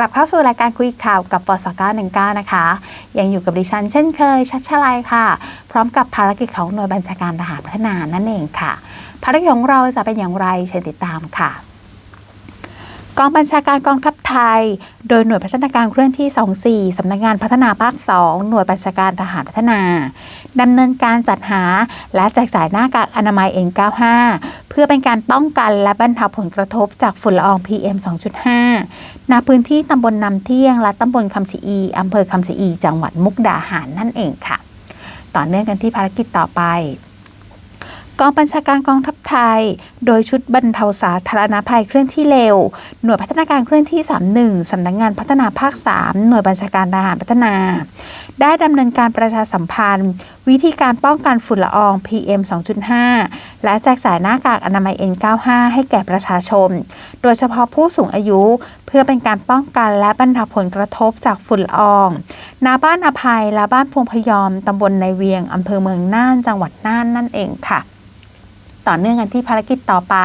ลับเข้าสู่รายการคุยข่าวกับปส919นะคะ ยังอยู่กับดิฉันเช่นเคย ชัชชลัยค่ะ พร้อมกับภารกิจของหน่วยบัญชาการทหารพัฒนานั่นเองค่ะ ภารกิจของเราจะเป็นอย่างไรเชิญติดตามค่ะกองบัญชาการกองทัพไทย โดยหน่วยพัฒนาการเคลื่อนที่ 24 สำนักงานพัฒนาภาค 2 หน่วยบัญชาการทหารพัฒนา ดำเนินการจัดหาและแจกจ่ายหน้ากากอนามัย N95 เพื่อเป็นการป้องกันและบรรเทาผลกระทบจากฝุ่นละออง PM 2.5 ณพื้นที่ตำบลนำเที่ยง และตำบลคำชะอีอำเภอคำชะอีจังหวัดมุกดาหารนั่นเองค่ะ ต่อเนื่องกันที่ภารกิจต่อไปกองบัญชาการกองทัพไทย โดยชุดบรรเทาสาธารณภัยเคลื่อนที่เร็ว หน่วยพัฒนาการเคลื่อนที่ 31 สำนักงงานพัฒนาภาค 3 หน่วยบัญชาการทหารพัฒนา ได้ดำเนินการประชาสัมพันธ์ วิธีการป้องกันฝุ่นละออง PM 2.5 และแจกจ่ายหน้ากากอนามัย N95 ให้แก่ประชาชน โดยเฉพาะผู้สูงอายุ เพื่อเป็นการป้องกันและบรรเทาผลกระทบจากฝุ่นละอองณบ้านอภัยและบ้านพวงพยอมตำบลในเวียงอำเภอเมืองน่าน จังหวัดน่านนั่นเองค่ะ ต่อเนื่องกันที่ภารกิจต่อไป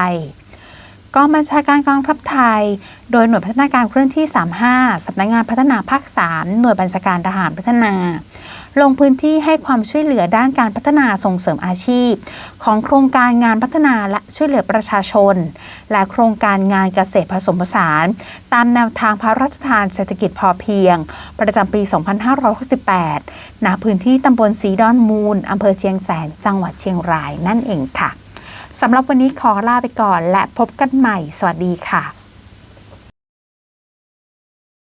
กองบัญชาการกองทัพไทย โดยหน่วยพัฒนาการเคลื่อนที่ 35 สำนักงงานพัฒนาภาค 3 หน่วยบัญชาการทหารพัฒนา ลงพื้นที่ให้ความช่วยเหลือด้านการพัฒนาส่งเสริมอาชีพ ของโครงการงานพัฒนาและช่วยเหลือประชาชน และโครงการงานเกษตรผสมผสาน ตามแนวทางพระราชทานเศรษฐกิจพอเพียง ประจำปี 2568ณพื้นที่ตำบลสีดอนมูลอำเภอเชียงแสน จังหวัดเชียงรายนั่นเองค่ะสำหรับวันนี้ขอลาไปก่อนและพบกันใหม่ สวัสดีค่ะ